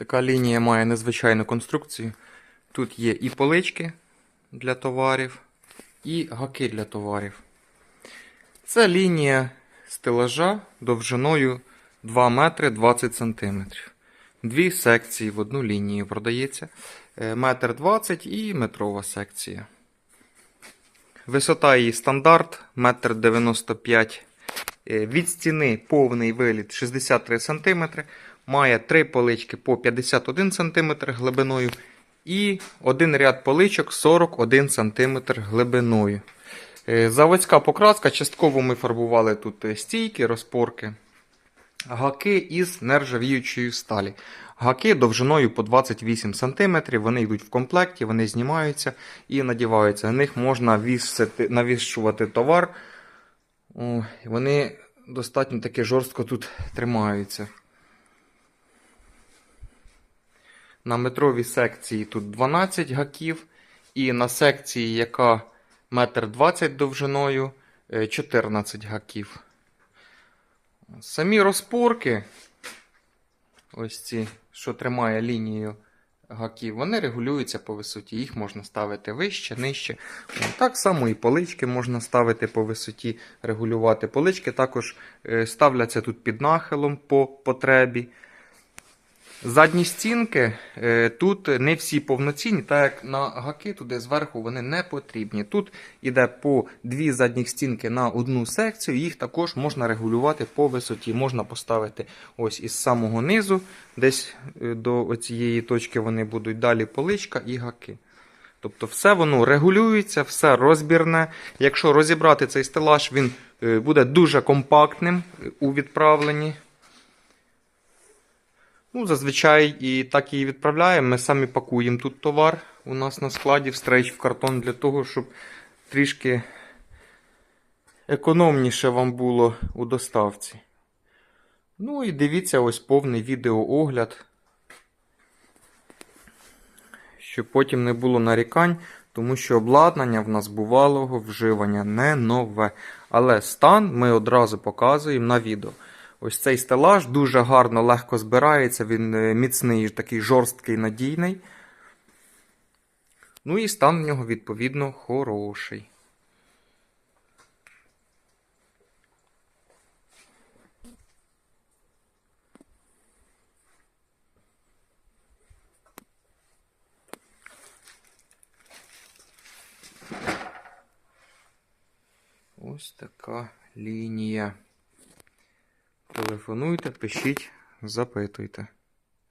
Така лінія має незвичайну конструкцію. Тут є і полички для товарів, і гаки для товарів. Це лінія стелажа довжиною 2 метри 20 сантиметрів. Дві секції в одну лінію продається. Е, Метр 20 і метрова секція. Висота її стандарт 1,95 м. Е, Від стіни повний виліт 63 см. Має три полички по 51 см глибиною і один ряд поличок 41 см глибиною. Е, Заводська покраска. Частково ми фарбували тут е, стійки, розпорки. Гаки із нержавіючої сталі. Гаки довжиною по 28 см, вони йдуть в комплекті, вони знімаються і надіваються. На них можна вісити, навішувати товар. О, вони достатньо таки жорстко тут тримаються. На метровій секції тут 12 гаків, і на секції, яка 1,20 м довжиною, е, 14 гаків. Самі розпорки, ось ці, що тримає лінію гаків, вони регулюються по висоті. Їх можна ставити вище, нижче. Так само і полички можна ставити по висоті, регулювати. Полички також е, ставляться тут під нахилом по потребі. Задні стінки е, тут не всі повноцінні, так як на гаки туди зверху вони не потрібні. Тут іде по дві задніх стінки на одну секцію, їх також можна регулювати по висоті. Можна поставити ось із самого низу, десь е, до цієї точки вони будуть далі поличка і гаки. Тобто все воно регулюється, все розбірне. Якщо розібрати цей стелаж, він е, буде дуже компактним у відправленні. Ну, зазвичай і так і відправляємо. Ми самі пакуємо тут товар у нас на складі в стрейч в картон для того, щоб трішки економніше вам було у доставці. Ну і дивіться ось повний відеоогляд, щоб потім не було нарікань, тому що обладнання в нас бувалого вживання не нове. Але стан ми одразу показуємо на відео. Ось цей стелаж дуже гарно, легко збирається, він е, міцний, такий жорсткий, надійний. Ну і стан в нього, відповідно, хороший. Ось така лінія. Телефонуйте, пишіть, запитуйте.